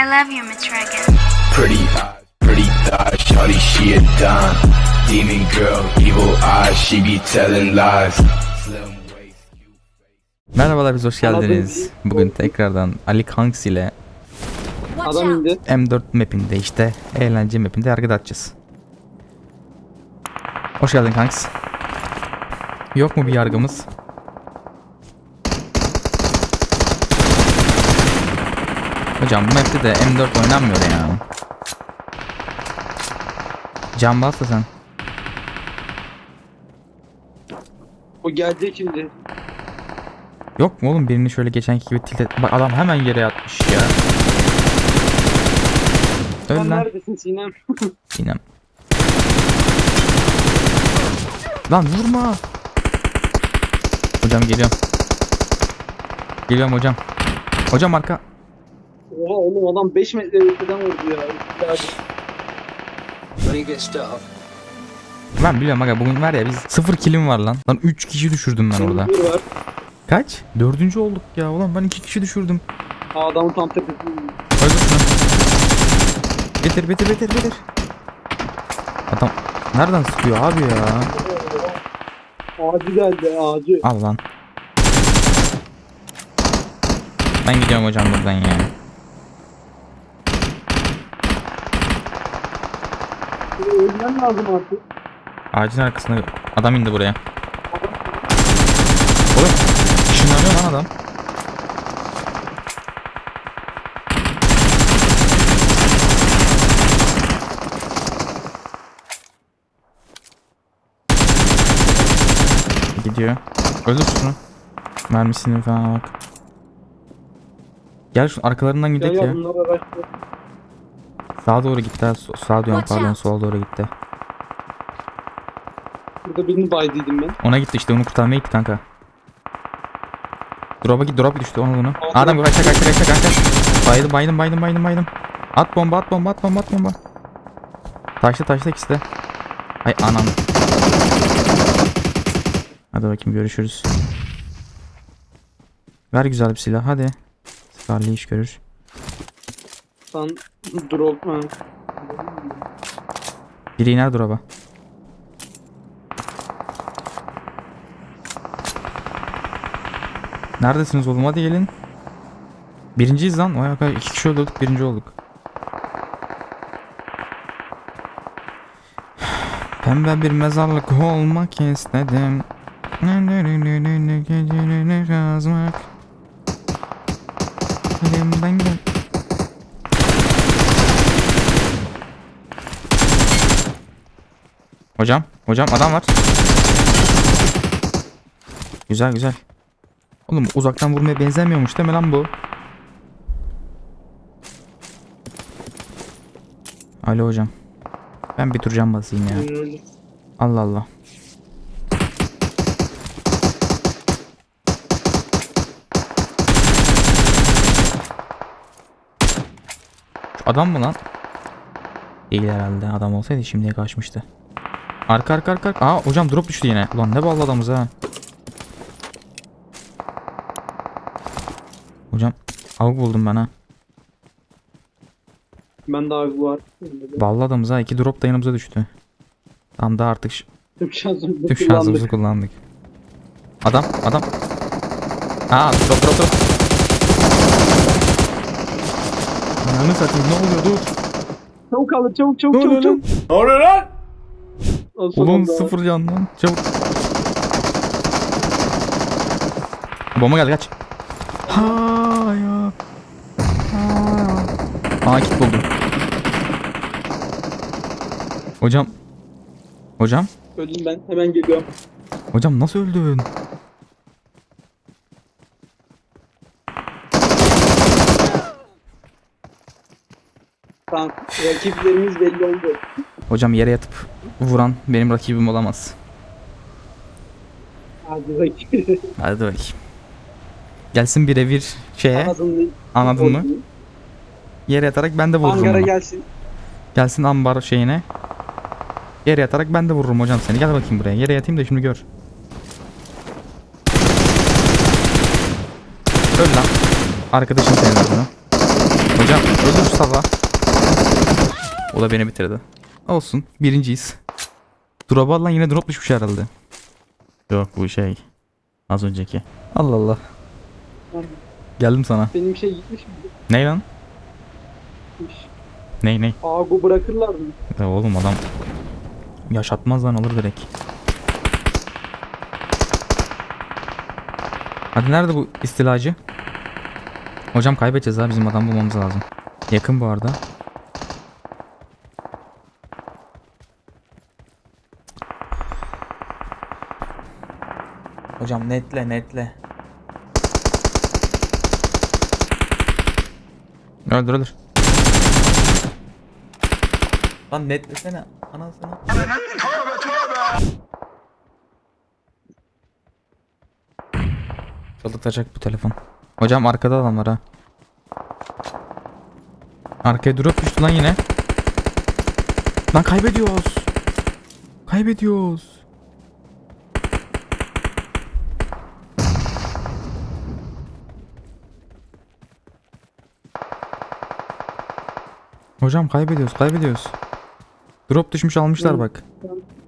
I love you, Miss Reagan. Pretty eyes, pretty thighs, shawty she a dime. Demon girl, evil eyes, she be telling lies. Slim waist, cute Merhabalar biz hoş geldiniz. Bugün tekrardan Ali Kanks ile Adam indi. M4 mapinde işte eğlence mapinde yargıda atacağız. Hoş geldin Kanks. Yok mu bir yargımız? Hocam bu map'te de M4 oynanmıyor ya. Can bas da sen. O gelecek şimdi. Yok mu oğlum birini şöyle geçenki gibi tilt et. Bak adam hemen yere yatmış ya. Öl Sen lan. neredesin Sinem? Sinem. Lan vurma. Hocam geliyorum. Geliyorum hocam. Hocam arka. Oha oğlum adam 5 metre öteden vurdu ya. Ben biliyorum aga bugün var ya biz sıfır kilim var lan. Lan 3 kişi düşürdüm ben orada. Bir var. Kaç? Dördüncü olduk ya. Ulan ben 2 kişi düşürdüm. Ha, adamın tam tepesinde. Öldür şunu. Bitir bitir bitir bitir. Adam nereden sıkıyor abi ya? Ağacı geldi ağacı. Al lan. Ben gidiyorum hocam buradan ya. Ölmen lazım artık. Ağacın arkasına adam indi buraya. Oğlum ışınlanıyor lan adam. Gidiyor. Öldür şunu. Mermisini falan bak. Gel şu arkalarından gidelim ya ya. Sağa doğru gitti. ha. So- Sağa diyorum pardon sola doğru gitti. Burada birini baydıydım ben. Ona gitti işte onu kurtarmaya gitti kanka. Drop'a git drop düştü onu bunu. Adam kaçta kaçta kaçta kanka. Baydım baydım baydım baydım baydım. At bomba at bomba at bomba at bomba. Taşta taşta ikisi de. Ay anam. Hadi bakayım görüşürüz. Ver güzel bir silah hadi. Scarlet iş görür. Sen drop ha. Biri iner drop'a. Neredesiniz oğlum hadi gelin. Birinciyiz lan. Vay arkadaş iki kişi öldürdük birinci olduk. Pembe bir mezarlık olmak istedim. Gecelerini kazmak. Elimden gel. Hocam, hocam adam var. Güzel güzel. Oğlum uzaktan vurmaya benzemiyormuş değil mi lan bu? Alo hocam. Ben bir tur cam basayım ya. Allah Allah. Şu adam mı lan? Değil herhalde. Adam olsaydı şimdiye kaçmıştı. Arka arka arka. Aa hocam drop düştü yine. Ulan ne ballı adamız ha. Hocam avuk buldum ben ha. Ben de abi var. Ballı adamız ha. İki drop da yanımıza düştü. Tam da artık Tüm şansımızı Tüm şansımızı kullandık. kullandık. Adam, adam. Aa, drop drop drop. Ananı satayım ne oluyor dur. Çabuk alın çabuk çabuk Ne oluyor çabuk lan? O Oğlum sonunda. sıfır can lan. Çabuk. Bomba geldi kaç. Ha ya. Ha. Aa kit buldum. Hocam. Hocam. Öldüm ben hemen geliyorum. Hocam nasıl öldün? Tamam rakiplerimiz belli oldu. Hocam yere yatıp vuran benim rakibim olamaz. Hadi rakip. Hadi bakayım. Gelsin birebir şeye. Ağzını Anladın mı? Yere yatarak ben de vururum Ankara onu. gelsin. Gelsin ambar şeyine. Yere yatarak ben de vururum hocam seni. Gel bakayım buraya. Yere yatayım da şimdi gör. Öl lan. Arkadaşım senin adına. Hocam Hocam öldür Mustafa. O da beni bitirdi. Olsun. Birinciyiz. Drop'a lan yine drop düşmüş herhalde. Yok bu şey. Az önceki. Allah Allah. Geldim sana. Benim şey gitmiş mi? Ney lan? Gitmiş. Ney ney? Agu bırakırlar mı? Ya oğlum adam yaşatmaz lan olur direkt. Hadi nerede bu istilacı? Hocam kaybedeceğiz ha bizim adam bulmamız lazım. Yakın bu arada. Hocam netle netle. Öldür öldür. Lan netlesene anasını. Çalıtacak bu telefon. Hocam arkada adam var ha. Arkaya drop düştü lan yine. Lan kaybediyoruz. Kaybediyoruz. Hocam kaybediyoruz, kaybediyoruz. Drop düşmüş almışlar bak.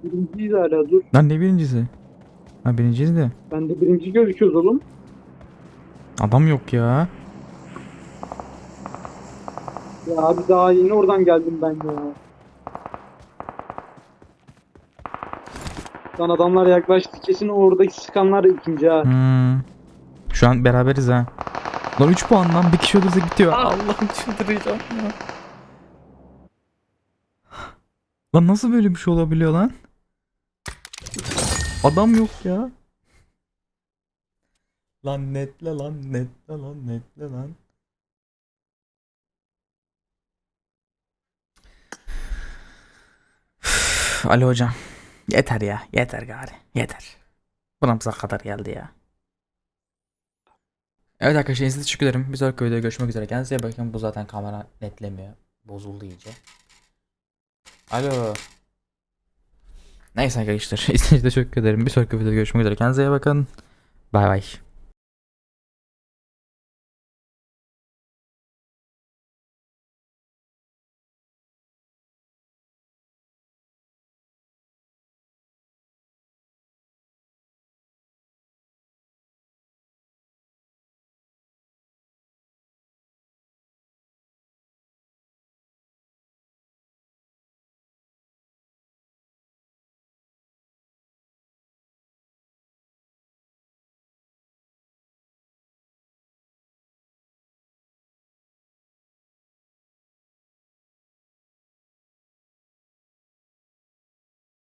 Birinciyiz hala dur. Lan ne birincisi? Ha birinciyiz de. Ben de birinci gözüküyoruz oğlum. Adam yok ya. Ya abi daha yeni oradan geldim ben ya. Lan adamlar yaklaştı. Kesin oradaki sıkanlar ikinci ha. Hmm. Şu an beraberiz ha. Lan 3 puan lan bir kişi ölürse bitiyor. Allah'ım çıldıracağım ya. Lan nasıl böyle bir şey olabiliyor lan? Adam yok ya. Lan netle lan netle lan netle lan. Ali hocam. Yeter ya. Yeter gari. Yeter. Buramıza kadar geldi ya. Evet arkadaşlar izlediğiniz için teşekkür ederim. Bir sonraki videoda görüşmek üzere. Kendinize iyi bakın. Bu zaten kamera netlemiyor. Bozuldu iyice. Alo. Neyse arkadaşlar. İzlediğiniz için teşekkür ederim. Bir sonraki videoda görüşmek üzere. Kendinize iyi bakın. Bay bay.